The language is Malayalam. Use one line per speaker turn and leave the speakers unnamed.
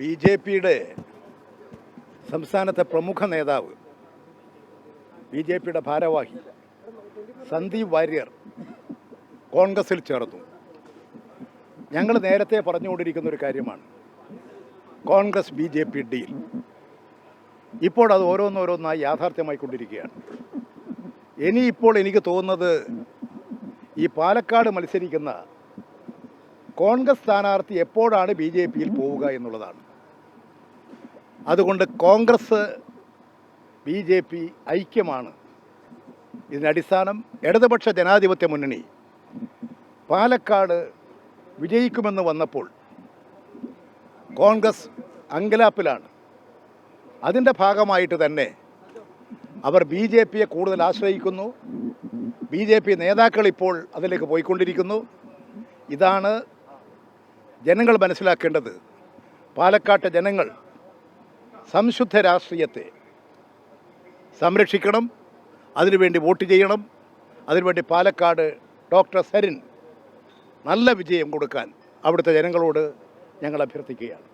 ബി ജെ പിയുടെ സംസ്ഥാനത്തെ പ്രമുഖ നേതാവ് ബി ജെ പിയുടെ ഭാരവാഹി സന്ദീപ് വാര്യർ കോൺഗ്രസിൽ ചേർന്നു. ഞങ്ങൾ നേരത്തെ പറഞ്ഞുകൊണ്ടിരിക്കുന്ന ഒരു കാര്യമാണ്. Congress B J P deal. ഇപ്പോൾ അത് ഓരോന്നോരോന്നായി യാഥാർത്ഥ്യമായിക്കൊണ്ടിരിക്കുകയാണ്. ഇപ്പോൾ എനിക്ക് തോന്നുന്നത് ഈ പാലക്കാട് മത്സരിക്കുന്ന കോൺഗ്രസ് സ്ഥാനാർത്ഥി എപ്പോഴാണ് ബി ജെ പിയിൽ പോവുക എന്നുള്ളതാണ്. അതുകൊണ്ട് കോൺഗ്രസ് ബി ജെ പി ഐക്യമാണ്. ഇതിനടിസ്ഥാനം ഇടതുപക്ഷ ജനാധിപത്യ മുന്നണി പാലക്കാട് വിജയിക്കുമെന്ന് വന്നപ്പോൾ കോൺഗ്രസ് അങ്കലാപ്പിലാണ്. അതിന്റെ ഭാഗമായിട്ട് തന്നെ അവർ ബി ജെ പിയെ കൂടുതൽ ആശ്രയിക്കുന്നു. ബി ജെ പി നേതാക്കൾ ഇപ്പോൾ അതിലേക്ക് പോയിക്കൊണ്ടിരിക്കുന്നു. ഇതാണ് ജനങ്ങൾ മനസ്സിലാക്കേണ്ടത്. പാലക്കാട്ടെ ജനങ്ങൾ സംശുദ്ധ രാഷ്ട്രീയത്തെ സംരക്ഷിക്കണം അതിനുവേണ്ടി വോട്ട് ചെയ്യണം. അതിനുവേണ്ടി പാലക്കാട് ഡോക്ടർ സരിൻ നല്ല വിജയം കൊടുക്കാൻ അവിടുത്തെ ജനങ്ങളോട് ഞങ്ങൾ അഭ്യർത്ഥിക്കുകയാണ്.